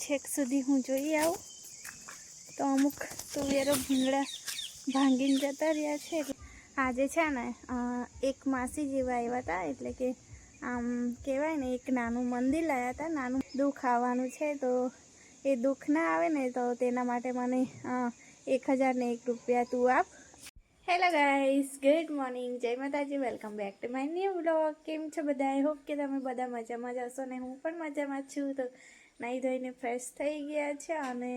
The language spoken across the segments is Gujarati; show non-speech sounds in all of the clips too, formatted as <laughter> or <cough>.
છેક સુધી હું જોઈ આવું. તો અમુક તુવેરો ભૂંગળા ભાંગીને જતા રહ્યા છે. આજે છે ને એક માસી જેવા આવ્યા હતા એટલે કે, આમ કહેવાય ને, એક નાનું મંદિર લાવ્યા હતા નાનું દુઃખ આવવાનું છે. તો એ દુઃખ ના આવે ને, તો તેના માટે મને એક હજારને એક રૂપિયા તું આપ. હેલો ગાઈસ ગુડ મોર્નિંગ જય માતાજી. Welcome back to my new blog કેમ છો બધા? આઈ હોપ કે તમે બધા મજામાં જ હશો ને હું પણ મજામાં છું. તો નાહી ધોઈને ફ્રેશ થઈ ગયા છે અને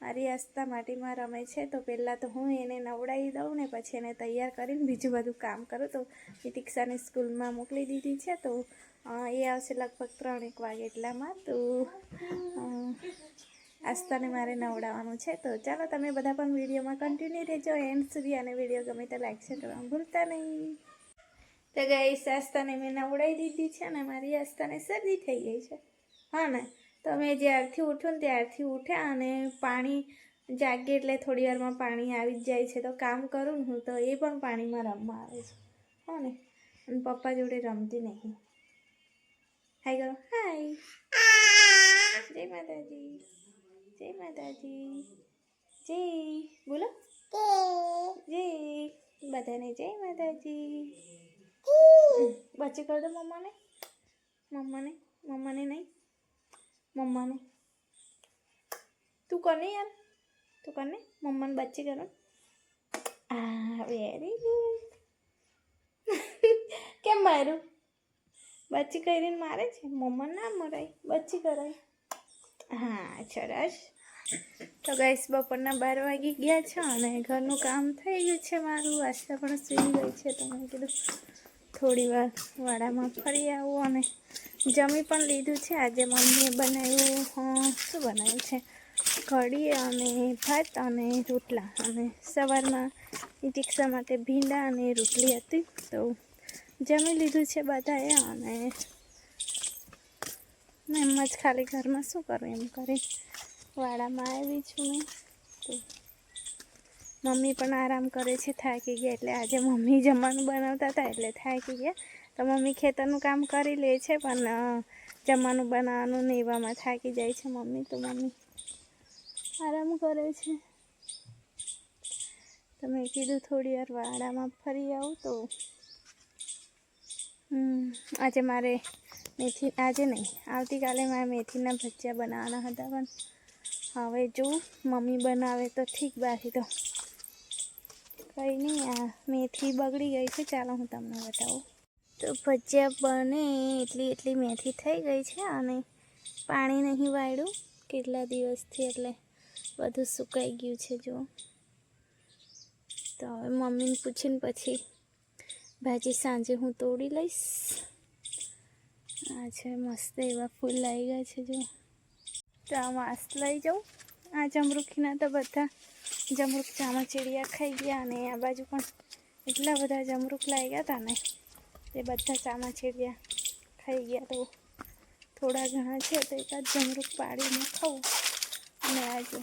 મારી આસ્થા માટીમાં રમે છે. તો પહેલાં તો હું એને નવડાવી દઉં ને પછી એને તૈયાર કરીને બીજું બધું કામ કરું. તો તિતિક્ષાને સ્કૂલમાં મોકલી દીધી છે. તો એ આવશે લગભગ ત્રણેક વાગે એટલામાં. તો આસ્થાને મારે નવડાવવાનું છે. તો ચાલો તમે બધા પણ વિડીયોમાં કન્ટિન્યુ રહેજો. એન્ડ સુધી અને વીડિયો ગમે તો લાઈક શેર કરવા ભૂલતા નહીં. તો ગઈ આસ્તાને મેં નવડાવી દીધી છે અને મારી આસ્તાને શરદી થઈ ગઈ છે. હા ને? તો મેં જ્યારથી ઉઠું ને ત્યારથી ઉઠ્યા અને પાણી જાગે એટલે થોડી વારમાં પાણી આવી જ જાય છે. તો કામ કરું ને હું તો એ પણ પાણીમાં રમવા આવે છે. હા ને? અને પપ્પા જોડે રમતી નહીં. હાય કરો હાય જય માતાજી. જય માતાજી. જય. બોલો. જય. બધાને જય માતાજી. બચ્ચી કર દો મમ્માને? મમ્માને? મમ્માને નહીં? મમ્માને. તું કરને યાર? તું કરને મમ્માને બચ્ચી કરો. આ વેરી ગુડ <laughs> કેમ મારું બચ્ચી કરીને મારે છે? મમ્મા ના મરાય. બચ્ચી કરાય. હા, સરસ. તો ગાઈસ બપોરના બાર વાગી ગયા છે અને ઘરનું કામ થઈ ગયું છે મારું. આશા પણ સુઈ ગઈ છે, તો મેં કીધું થોડી વાર વાડામાં ફરી આવું અને જમી પણ લીધું છે. આજે મમ્મીએ બનાવ્યું શું બનાવ્યું છે? કઢી અને ભાત અને રોટલા. અને સવારમાં રિક્ષા માટે ભીંડા અને રોટલી હતી. તો જમી લીધું છે બધાએ અને એમ જ ખાલી ઘરમાં શું કરું એમ કરી વાડામાં આવી છું મેં. તો મમ્મી પણ આરામ કરે છે, થાકી ગયા એટલે આજે મમ્મી જમવાનું બનાવતા હતા એટલે થાકી ગયા. તો મમ્મી ખેતરનું કામ કરી લે છે, પણ જમવાનું બનાવવાનું ને એવામાં થાકી જાય છે મમ્મી. તો મમ્મી આરામ કરે છે. તો મેં કીધું થોડી વાર વાડામાં ફરી આવું તો. આજે મારે મેથી, આજે નહીં, આવતીકાલે મારે મેથીના ભજીયા બનાવવાના હતા, પણ હવે જો મમ્મી બનાવે તો ઠીક બાકી તો. કંઈ નહીં, આ મેથી બગડી ગઈ છે. ચાલો હું તમને બતાવું. તો ભજીયા બને એટલી એટલી મેથી થઈ ગઈ છે અને પાણી નહીં વાળ્યું. કેટલા દિવસથી એટલે બધું સુકાઈ ગયું છે જો તો હવે મમ્મીને પૂછીને પછી ભાજી સાંજે હું તોડી લઈશ. આ છે મસ્ત એવા ફૂલ લાવી ગયા છે જો તો આ માસ્ક લઈ જાઉં. આ જમરૂખીના તો બધા જમરૂખ ચામાચીડિયા ખાઈ ગયા અને આ બાજુ પણ એટલા બધા જમરૂખ ગયા હતા ને તે બધા ચામાચીડિયા ખાઈ ગયા તો થોડા ઘણા છે તો એકાદ જમરૂખ પાડીને ખાવું અને આજે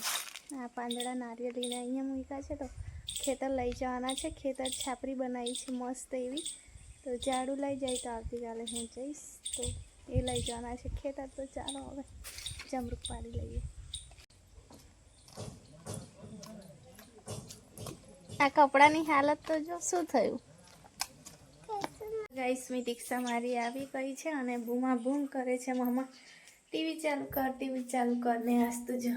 આ પાંદડા નારિયેળીને અહીંયા મૂક્યા છે તો ખેતર લઈ જવાના છે. ખેતર છાપરી બનાવી છે મસ્ત એવી. તો ઝાડુ લઈ જાય તો આવતીકાલે હું જઈશ તો એ લઈ જવાના છે. ખેતર તો ચાલો હવે જમરૂક પાડી લઈએ. આ કપડાની હાલત તો જો શું થયું? ગાઈસ, મી દીક્ષા મારી આવી ગઈ છે અને બૂમા બૂમ કરે છે મામા. ટીવી ચાલુ કર, ટીવી ચાલુ કર. ને હસતું જો.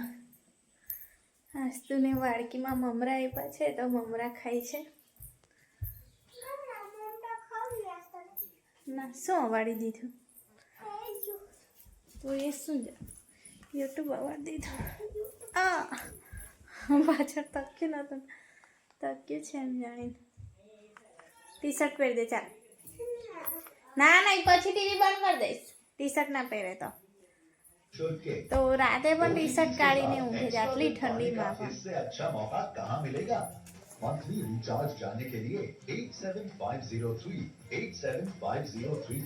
આસ્તુને વાડકીમાં મમરા આપ્યા છે તો મમરા ખાય છે. ના, શું અવાડી દીધું? તો એ શું જ? યુટ્યુબ અવાડી દીધું. આ, પાછળ તક્યું નતું. તક્યું છે એમ જાણીને ટી શર્ટ પહેરી દે ચાલ ના ના પછી ટીવી બંધ કરી દઈશ ટી શર્ટ ના પહેરે તો તો રાતે પણ ટી શર્ટ કાઢીને ઊંઘે છે આટલી ઠંડીમાં પણ इससे अच्छा मौका कहाँ मिलेगा मंथली रिचार्ज जानने के लिए eight seven five zero three eight seven five zero three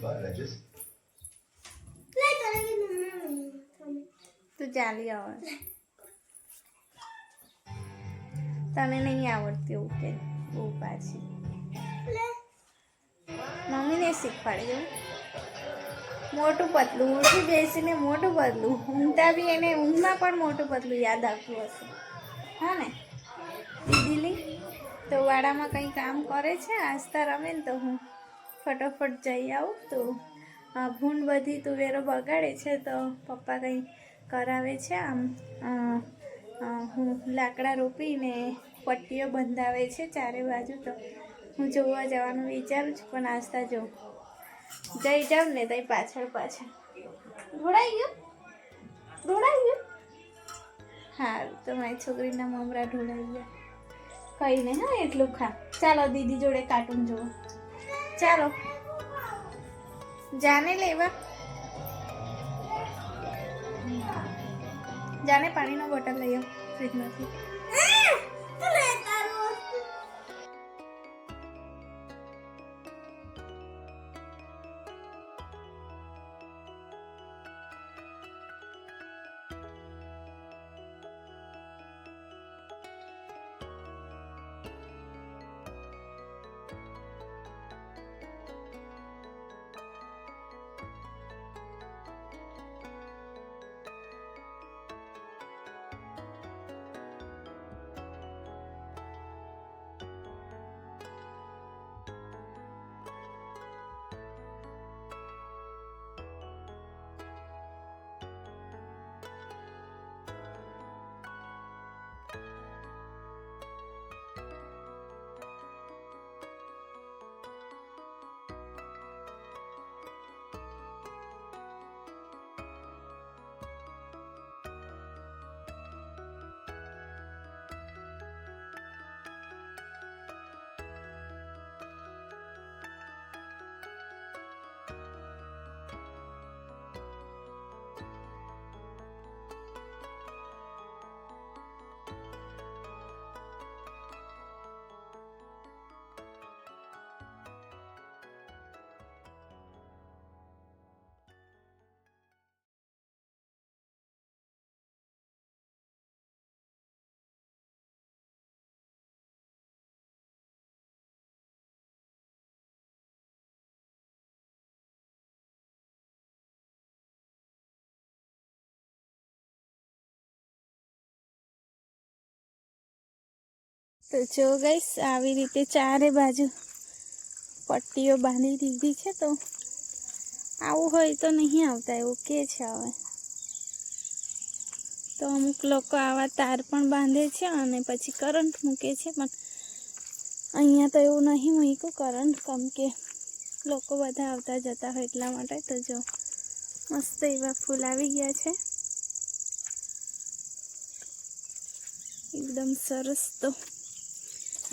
તને નહીં આવડતી એવું કે બહુ પાછી. મમ્મીને શીખવાડજો. મોટું પતલું ઊંઘી બેસીને મોટું પતલું. ઊંઘતા બી એને ઊંઘમાં પણ મોટું પતલું યાદ આવતું હશે. હા ને? દીદીલી તો વાડામાં કંઈ કામ કરે છે? આસ્તા રમે ને તો હું ફટોફટ જઈ આવું. તો ભૂંડ બધી તુવેરો બગાડે છે તો પપ્પા કંઈ કરાવે છે આમ? હું લાકડા રોપીને પટ્ટીઓ બંધાવે છે ચારે બાજુ તો. હું જોવા જવાનું વિચારું છું પણ આસ્તા જોઉં જઈ જાઉં ને તઈ પાછળ પાછળ. ઢોળાઈ ગયો? ઢોળાઈ ગયો? હા તો મારી છોકરીના મમરા ઢોળાઈ ગયા. કઈ નહીં હા એટલું ખા. ચાલો દીદી જોડે કાર્ટૂન જુઓ. ચાલો. જાને લેવા જાને પાણીનો બોટલ લઈ આવ ફ્રીજમાંથી. તો જો ગઈશ આવી રીતે ચારે બાજુ પટ્ટીઓ બાંધી દીધી છે તો આવું હોય તો નહીં આવતા, એવું કે છે હવે. તો અમુક લોકો આવા તાર પણ બાંધે છે અને પછી કરંટ મૂકે છે, પણ અહીંયા તો એવું નહીં મૂક્યું, કરંટ કમ કે લોકો બધા આવતા જતા હોય એટલા માટે. તો જો, મસ્ત એવા ફૂલ આવી ગયા છે. એકદમ સરસ તો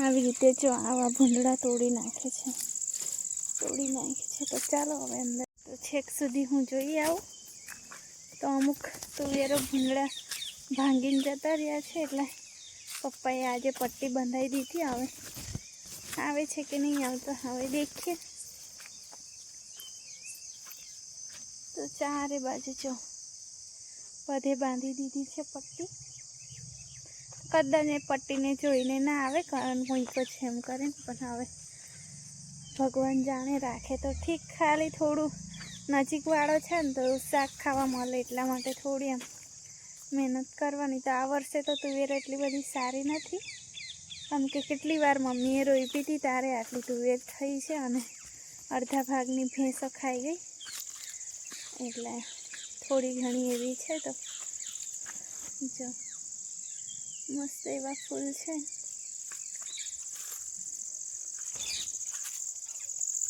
આવી રીતે જો આવા ભૂંડળા તોડી નાખે છે. તોડી નાખે છે. તો ચાલો હવે અંદર તો છેક સુધી હું જોઈ આવું. તો અમુક તુવેરો ભૂંડળા ભાંગીને જતા રહ્યા છે. એટલે પપ્પાએ આજે પટ્ટી બંધાવી દીધી. હવે આવે છે કે નહીં આવતા હવે દેખીએ. તો ચારે બાજુ જો બધે બાંધી દીધી છે પટ્ટી. કદાચ એ પટ્ટીને જોઈને ના આવે, કારણ મૂકો છે એમ કરીને, પણ હવે ભગવાન જાણે રાખે તો ઠીક, ખાલી થોડું નજીકવાળો છે ને તો શાક ખાવા મળે એટલા માટે થોડી એમ મહેનત કરવાની. તો આ વર્ષે તો તુવેર એટલી બધી સારી નથી. કેમ કે કેટલી વાર મમ્મીએ રોઈ હતી તારે આટલી તુવેર થઈ છે અને અડધા ભાગની ભેંસો ખાઈ ગઈ. એટલે થોડી ઘણી એવી છે તો જો. મસ્ત એવા ફૂલ છે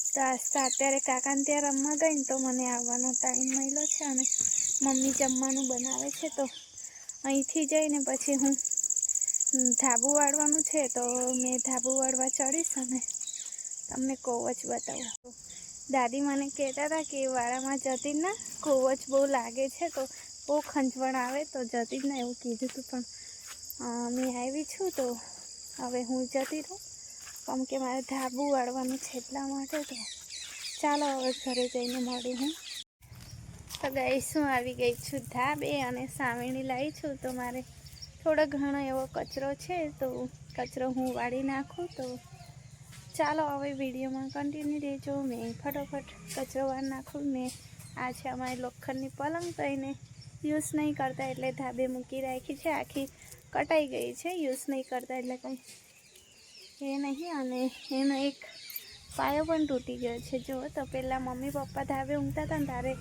તો આસ્તા અત્યારે કાકાને ત્યાં રમવા ગઈ ને તો મને આવવાનો ટાઈમ મળ્યો છે અને મમ્મી જમવાનું બનાવે છે તો અહીંથી જઈને પછી હું ધાબુ વાળવાનું છે તો મેં ધાબુ વાળવા ચડીશ અને તમને કોવચ બતાવું. દાદી મને કહેતા હતા કે વાળામાં જતી ના, કોવચ બહુ લાગે છે તો બહુ ખંજવણ આવે તો જતી જ ના એવું કીધું હતું પણ મેં આવી છું તો હવે હું જતી રહું. કેમ કે મારે ધાબુ વાળવાનું છે એટલા માટે તો ચાલો હવે ઘરે જઈને મળી હું. તો ગઈશ શું આવી ગઈ છું ધાબે અને સામેણી લાવી છું તો મારે થોડો ઘણો એવો કચરો છે તો કચરો હું વાળી નાખું તો ચાલો હવે વિડીયોમાં કન્ટિન્યુ રહેજો. મેં ફટોફટ કચરો વાર નાખું. ને આ છે અમારી લોખંડની પલંગ તો એને યુઝ નહીં કરતા એટલે ધાબે મૂકી રાખી છે. આખી કટાઈ ગઈ છે યુઝ નહીં કરતા એટલે કંઈ એ નહીં અને એનો એક પાયો પણ તૂટી ગયો છે. જો, તો પહેલાં મમ્મી પપ્પા ધાબે ઊંઘતા હતા ને તારે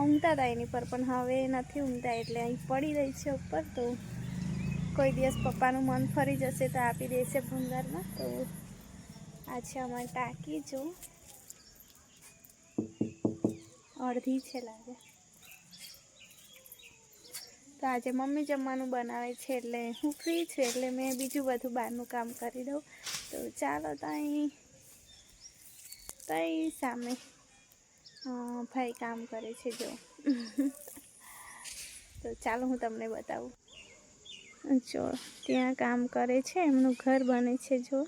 ઊંઘતા હતા એની પર, પણ હવે નથી ઊંઘતા એટલે અહીં પડી રહી છે ઉપર. તો કોઈ દિવસ પપ્પાનું મન ફરી જશે તો આપી દેશે ભંગારમાં. તો આ છે અમારી ટાંકી. જો, અડધી છે લાગે. તો આજે મમ્મી જમવાનું બનાવે છે એટલે હું ફ્રી છું, એટલે મેં બીજું બધું બહારનું કામ કરી દઉં. તો ચાલો ત્યાં ત્યાં સામે ભાઈ કામ કરે છે, જો. તો ચાલો હું તમને બતાવું. જો, ત્યાં કામ કરે છે, એમનું ઘર બને છે, જો.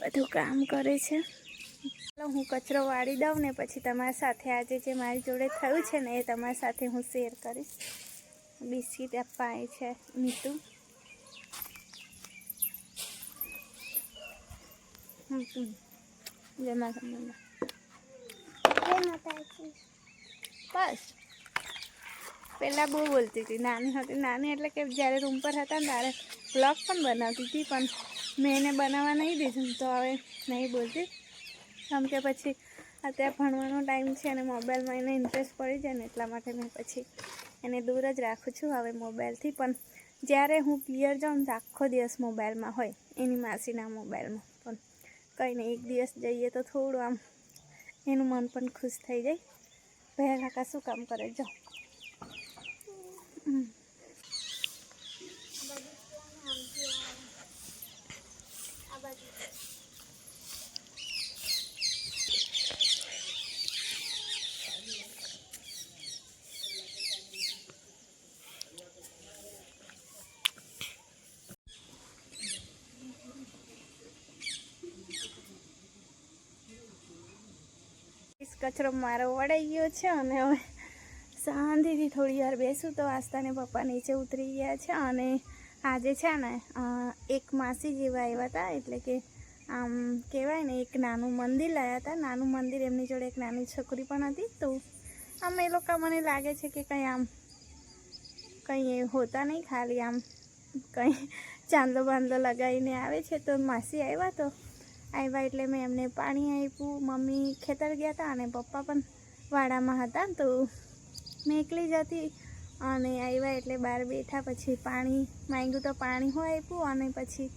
બધું કામ કરે છે. ચાલો હું કચરો વાળી દઉં ને પછી તમારી સાથે આજે જે મારી જોડે થયું છે ને એ તમારી સાથે હું શેર કરીશ. બિસ્કીટ આપવા આવી છે હમ. જય માતા બસ. પહેલાં બહુ બોલતી હતી. નાની હતી. નાની એટલે કે જ્યારે રૂમ પર હતા ને ત્યારે બ્લોગ પણ બનાવતી હતી પણ મેં એને બનાવવા નહીં દીધું તો હવે નહીં બોલતી. કેમ કે પછી અત્યારે ભણવાનો ટાઈમ છે અને મોબાઈલમાં એને ઇન્ટરેસ્ટ પડી જાય ને એટલા માટે મેં પછી એને દૂર જ રાખું છું હવે મોબાઈલથી. પણ જ્યારે હું પિયર જાઉં તો આખો દિવસ મોબાઈલમાં હોય, એની માસીના મોબાઈલમાં. પણ કંઈ નહીં, એક દિવસ જઈએ તો થોડું આમ એનું મન પણ ખુશ થઈ જાય. ભયા કાકા શું કામ કરે? જો કચરો મારો વળાઈ ગયો છે અને હવે શાંતિથી થોડી વાર બેસું તો આસ્તાને પપ્પા નીચે ઉતરી ગયા છે અને આજે છે ને એક માસી જેવા આવ્યા હતા, એટલે કે આમ કહેવાય ને, એક નાનું મંદિર લાવ્યા હતા. નાનું મંદિર એમની જોડે એક નાની છોકરી પણ હતી. તો આમ એ લોકો મને લાગે છે કે કંઈ આમ, કંઈ હોતા નહીં. ખાલી આમ કંઈ ચાંદલો બાંદલો લગાવીને આવે છે. તો માસી આવ્યા તો આવ્યા એટલે મેં એમને પાણી આપ્યું. મમ્મી ખેતર ગયા હતા અને પપ્પા પણ વાડામાં હતા તો મેં એકલી જ હતી. અને આવ્યા એટલે બહાર બેઠા પછી પાણી, માંગ્યું તો પાણી હું આપ્યું અને પછી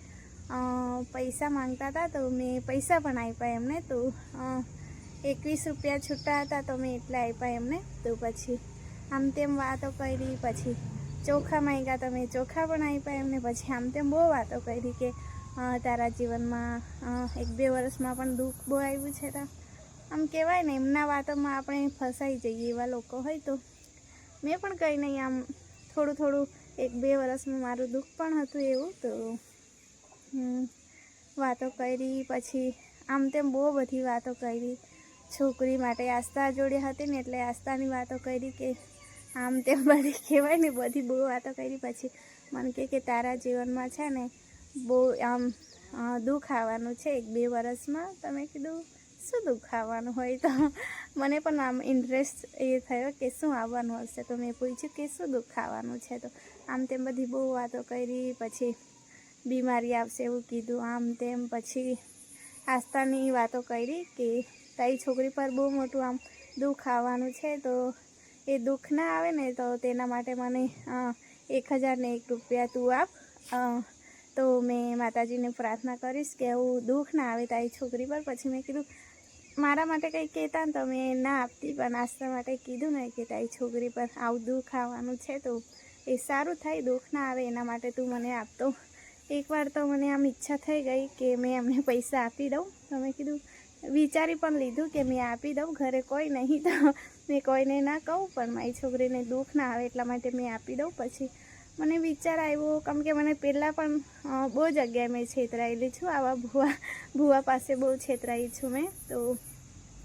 પૈસા માંગતા હતા તો મેં પૈસા પણ આપ્યા એમને તો એકવીસ રૂપિયા છૂટા હતા તો મેં એટલા આપ્યા એમને. તો પછી આમ તેમ વાતો કરી, પછી ચોખા માંગ્યા તો મેં ચોખા પણ આપ્યા એમને. પછી આમ તેમ બહુ વાતો કરી કે તારા જીવનમાં એક બે વર્ષમાં પણ દુઃખ બહુ આવ્યું છે તો. આમ કહેવાય ને, એમના વાતોમાં આપણે ફસાઈ જઈએ એવા લોકો હોય તો. મેં પણ કંઈ નહીં, આમ થોડું થોડું એક બે વર્ષમાં મારું દુઃખ પણ હતું એવું તો. વાતો કરી, પછી આમ તેમ બહુ બધી વાતો કરી. છોકરી માટે આસ્થા જોડે હતી ને, એટલે આસ્થાની વાતો કરી કે, આમ તેમ <laughs> બધી કહેવાય ને, બધી બહુ વાતો કરી. પછી મને કે તારા જીવનમાં છે ને બહુ આમ દુખાવાનું છે એક બે વર્ષમાં તમે કીધું, શું દુખાવાનું હોય તો? મને પણ આમ ઇન્ટરેસ્ટ એ થયો કે શું આવવાનું હશે? તો મેં પૂછ્યું કે શું દુઃખ આવવાનું છે તો? આમ તેમ બધી બહુ વાતો કરી, પછી બીમારી આવશે એવું કીધું. આમ તેમ પછી આસ્થાની વાતો કરી કે તારી છોકરી પર બહુ મોટું આમ દુઃખ આવવાનું છે તો એ દુઃખ ના આવે ને તો તેના માટે મને એક હજાર ને એક રૂપિયા તું આપ. તો મેં માતાજીને પ્રાર્થના કરીશ કે એવું દુઃખ ના આવે તારી છોકરી પર. પછી મેં કીધું, મારા માટે કંઈ કહેતા ને તો મેં ના આપતી, પણ આસ્થા માટે કીધું ને કે તારી છોકરી પર આવું દુઃખ આવવાનું છે તો એ સારું થાય, દુઃખ ના આવે એના માટે તું મને આપતો. એકવાર તો મને આમ ઈચ્છા થઈ ગઈ કે મેં એમને પૈસા આપી દઉં. તો મેં કીધું, વિચારી પણ લીધું કે મેં આપી દઉં, ઘરે કોઈ નહીં તો મેં કોઈને ના કહું, પણ મારી છોકરીને દુઃખ ના આવે એટલા માટે મેં આપી દઉં. પછી મને વિચાર આવ્યો કેમ કે મને પહેલાં પણ બહુ જગ્યાએ મેં છેતરાયેલી છું. આવા ભૂવા ભૂવા પાસે બહુ છેતરાઈ છું મેં. તો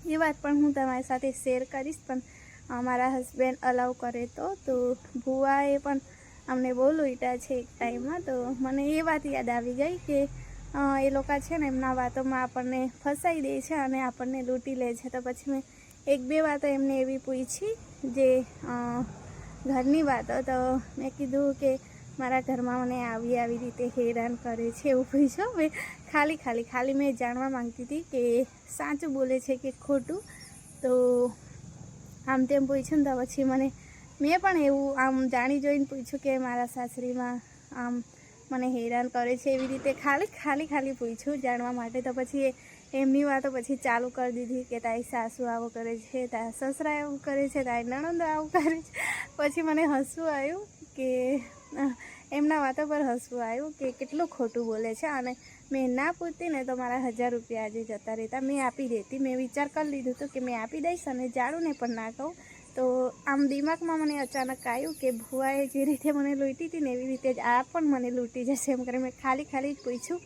એ વાત પણ હું તમારી સાથે શેર કરીશ, પણ મારા હસબન્ડ અલાઉ કરે તો. તો ભૂવાએ પણ અમને બહુ લૂંટ્યા છે એક ટાઈમમાં. તો મને એ વાત યાદ આવી ગઈ કે એ લોકો છે ને એમના વાતોમાં આપણને ફસાઈ દે છે અને આપણને લૂંટી લે છે. તો પછી મેં એક બે વાતો એમને એવી પૂછી, જે ઘરની વાતો તો મેં કીધું કે મારા ઘરમાં મને આવી આવી રીતે હેરાન કરે છે એવું પૂછ્યું મેં ખાલી ખાલી ખાલી મેં જાણવા માંગતી હતી કે સાચું બોલે છે કે ખોટું. તો આમ તેમ પૂછ્યું ને તો પછી મને, મેં પણ એવું આમ જાણી જોઈને પૂછ્યું કે મારા સાસરીમાં આમ મને હેરાન કરે છે એવી રીતે ખાલી ખાલી ખાલી પૂછ્યું જાણવા માટે. તો પછી એ એમની વાતો પછી ચાલુ કરી દીધી કે તારી સાસુ આવું કરે છે, તારા સસરા એવું કરે છે, તારી નણંદ આવું કરે છે. પછી મને હસવું આવ્યું કે એમના વાતો પર હસવું આવ્યું કે કેટલું ખોટું બોલે છે અને મેં ના પૂછતી ને તો મારા હજાર રૂપિયા આજે જતા રહેતા. મેં આપી દેતી, મેં વિચાર કરી લીધું હતું કે મેં આપી દઈશ અને જાડુને પણ ના કહું. તો આમ દિમાગમાં મને અચાનક આવ્યું કે ભુવાએ જે રીતે મને લૂંટી હતી ને એવી રીતે જ આ પણ મને લૂંટી જશે એમ કરી મેં ખાલી ખાલી જ પૂછ્યું.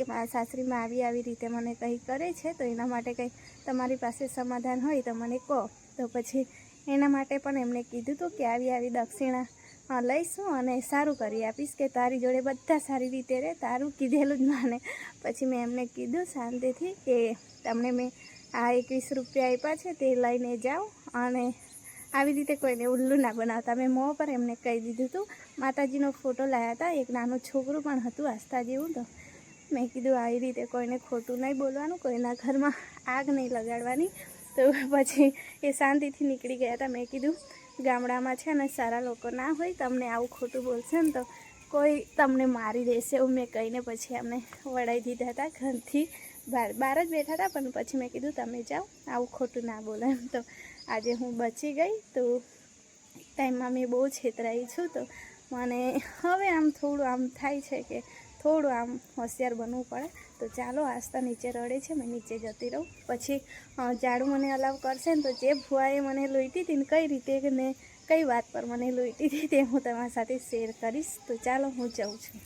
કે મારા સાસરીમાં આવી આવી રીતે મને કંઈ કરે છે, તો એના માટે કંઈ તમારી પાસે સમાધાન હોય તો મને કહો. તો પછી એના માટે પણ એમણે કીધું હતું કે આવી આવી દક્ષિણા લઈશું અને સારું કરી આપીશ કે તારી જોડે બધા સારી રીતે રહે, તારું કીધેલું જ માને. પછી મેં એમને કીધું શાંતિથી કે તમને મેં આ એકવીસ રૂપિયા આપ્યા છે તે લઈને જાઓ અને આવી રીતે કોઈને ઉલ્લુ ના બનાવતા. મેં મોં પર એમને કહી દીધું હતું માતાજીનો ફોટો લાવ્યા હતા, એક નાનું છોકરું પણ હતું આસ્થા જેવું તો. મેં કીધું આવી રીતે કોઈને ખોટું નહીં બોલવાનું, કોઈના ઘરમાં આગ નહીં લગાડવાની. તો પછી એ શાંતિથી નીકળી ગયા હતા. મેં કીધું, ગામડામાં છે ને સારા લોકો ના હોય, તમને આવું ખોટું બોલશે ને તો કોઈ તમને મારી દેશે એવું મેં કહીને પછી અમને વળાઈ દીધા હતા ઘરથી બહાર. બહાર જ બેઠા હતા, પણ પછી મેં કીધું, તમે જાઓ, આવું ખોટું ના બોલો. એમ તો આજે હું બચી ગઈ. તો ટાઈમમાં મેં બહુ છેતરાઈ છું. તો મને હવે આમ થોડું આમ થાય છે કે થોડું આમ હોશિયાર બનવું પડે. તો ચાલો આસ્તા નીચે રડે છે મેં નીચે જતી રહું. પછી ઝાડુ મને અલાવ કરશે ને તો જે ભુવાએ મને લૂંટી હતી ને કઈ રીતે ને કઈ વાત પર મને લૂંટી હતી તે હું તમારી સાથે શેર કરીશ. તો ચાલો હું જાઉં છું.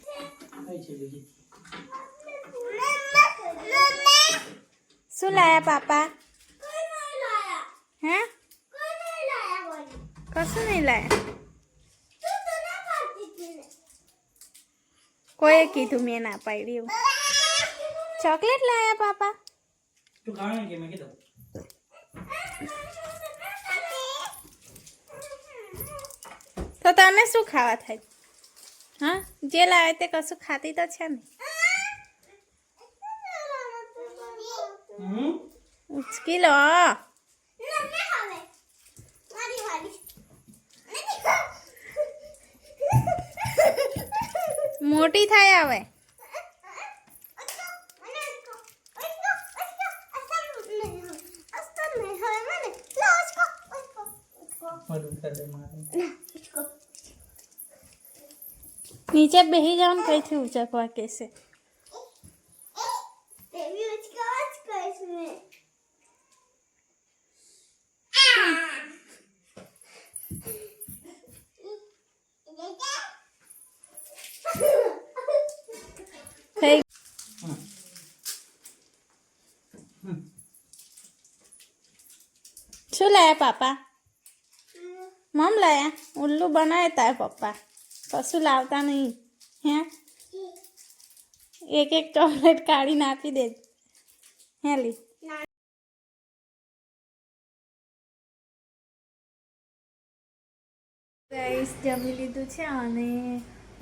શું લાયા પાપા? હે? કશું નહીં લાયા? કોઈએ કીધું મેં ના પાડી એવું. ચોકલેટ લાયા પાપા. તું ખાવાનું કે મેં કીધું. તો તને શું ખાવા થાય? હા? જે લાવે તે કશું ખાતી તો છે ને. ઉચકી લો. મોટી થાય હવે મોઢું કરી દે મારે નીચે બેસી જાવ ને કઈથી ઉચકવા કેસે થઈ. શું લાયા પાપા? મમ લાયા? ઉલ્લુ બનાવે તાર પપ્પા. કશું લાવતા નહીં. હે? એક એક ચોકલેટ કાઢીને આપી દે. હે, લી. ગાઈસ, જમી લીધું છે અને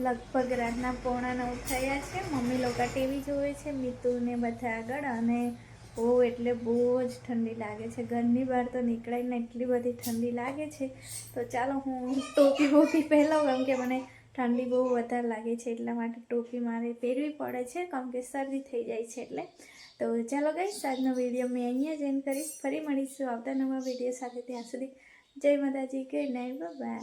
લગભગ રાતના પોણા નવ થયા છે. મમ્મી લોકો ટીવી જોવે છે, મિતુને બધા આગળ અને બહુ એટલે બહુ જ ઠંડી લાગે છે. ઘરની બહાર તો નીકળાય ને એટલી બધી ઠંડી લાગે છે. તો ચાલો હું ટોપી બોપી પહેલાં કેમ કે મને ઠંડી બહુ વધારે લાગે છે એટલા માટે ટોપી મારે પહેરવી પડે છે કેમ કે શરદી થઈ જાય છે એટલે. તો ચાલો ગઈ આજનો વીડિયો મેં અહીંયા જ એન્ડ કરીશ. ફરી મળીશું આવતા નવા વીડિયો સાથે. ત્યાં સુધી જય માતાજી ગુડ નાઇટ બાય